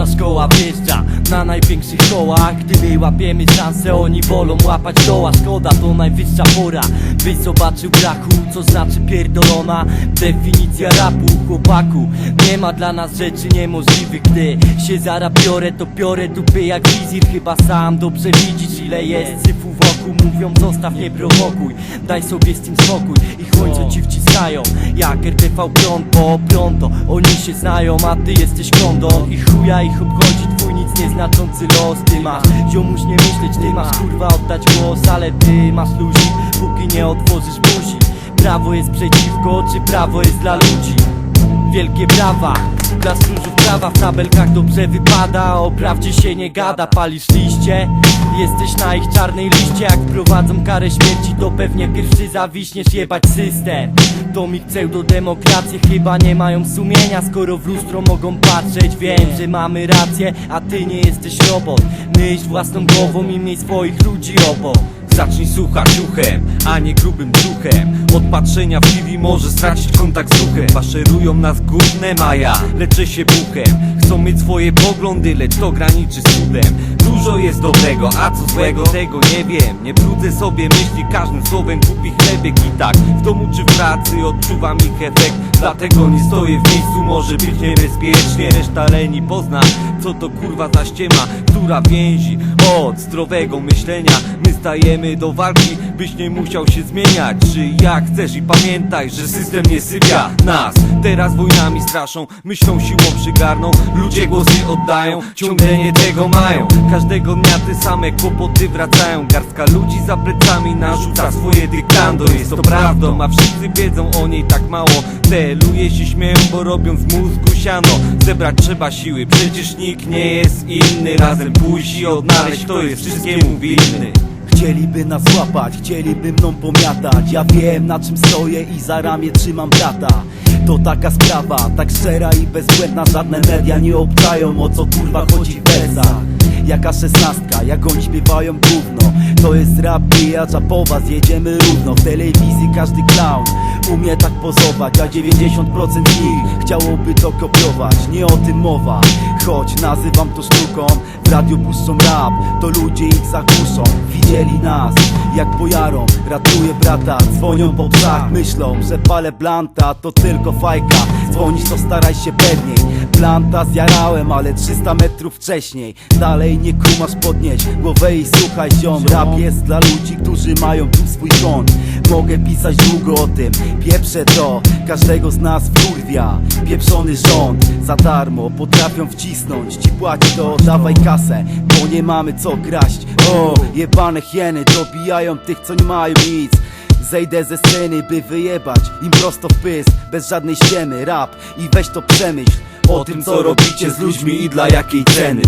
zascou a vista na największych kołach Gdy my łapiemy szansę, oni wolą łapać doła Szkoda, to najwyższa pora Byś zobaczył brachu, co znaczy pierdolona? Definicja rapu, chłopaku. Nie ma dla nas rzeczy niemożliwych. Gdy się zara biorę, to biorę dupy jak wizir. Chyba sam dobrze widzisz ile jest syfu wokół. Mówią zostaw, nie prowokuj Daj sobie z tym spokój. I chuj ci wciskają. Jak RTV pronto, pronto Oni się znają, a ty jesteś kondo. I chuja ich obchodzi nic nieznaczący los Ty masz. Ziomuś nie myśleć, ty masz. Kurwa oddać głos Ale ty masz luzik, póki nie otworzysz buzi. Prawo jest przeciwko, czy prawo jest dla ludzi? Wielkie brawa Dla stróżów prawa w tabelkach dobrze wypada. O prawdzie się nie gada, palisz liście Jesteś na ich czarnej liście Jak wprowadzą karę śmierci to pewnie pierwszy zawiśniesz jebać system. To mi pseudodemokracje chyba nie mają sumienia Skoro w lustro mogą patrzeć. Wiem, że mamy rację, a ty nie jesteś robot. Myśl własną głową i miej swoich ludzi obok Zacznij słuchać uchem, a nie grubym duchem Od patrzenia w TV może stracić kontakt z duchem Faszerują nas gównem, a ja leczę się buchem. Chcą mieć swoje poglądy, lecz to graniczy z cudem. Dużo jest dobrego, a co złego tego nie wiem. Nie brudzę sobie myśli każdym słowem kupi chlebek I tak. W domu czy w pracy odczuwam ich efekt. Dlatego nie stoję w miejscu, może być niebezpiecznie. Reszta leni pozna, co to kurwa za ściema Która więzi od zdrowego myślenia. My stajemy do walki, byś nie musiał się zmieniać. Czy jak chcesz i pamiętaj, że system nie sypia nas. Teraz wojnami straszą, myślą siłą przygarną. Ludzie głosy oddają, ciągle nie tego mają. Każdego dnia te same kłopoty wracają. Garstka ludzi za plecami narzuca swoje dyktando. Jest to prawdą, a wszyscy wiedzą o niej tak mało. Teluje się śmieją, bo robią z mózgu siano. Zebrać trzeba siły, przecież nikt nie jest inny. Razem pójść i odnaleźć, to jest wszystkiemu winny Chcieliby nas złapać, chcieliby mną pomiatać. Ja wiem na czym stoję i za ramię trzymam brata. To taka sprawa, tak szczera i bezbłędna. Żadne media nie obczają o co kurwa chodzi w wersach. Jaka szesnastka, jak oni śpiewają gówno. To jest rap bijacz, a po was jedziemy równo. W telewizji każdy clown umie tak pozować A 90% z nich chciałoby to kopiować. Nie o tym mowa, choć nazywam to sztuką. W radiu puszczą rap, to ludzie ich zagłuszą Widzieli nas, jak bojarą Ratuję brata, dzwonią po psach Myślą, że palę blanta, to tylko fajka Dzwonisz to staraj się pewniej. Blanta zjarałem, ale 300 metrów wcześniej. Dalej nie kumasz podnieść głowę i słuchaj ziom. Rap jest dla ludzi, którzy mają tu swój kąt Mogę pisać długo o tym, pieprzę to Każdego z nas wkurwia. Pieprzony rząd, za darmo potrafią wcisnąć. Ci płaci to dawaj kasę, bo nie mamy co kraść. O, jebane hieny dobijają tych co nie mają nic. Zejdę ze sceny, by wyjebać im prosto w pysk. Bez żadnej ściemy, rap i weź to przemyśl O tym co robicie z ludźmi i dla jakiej ceny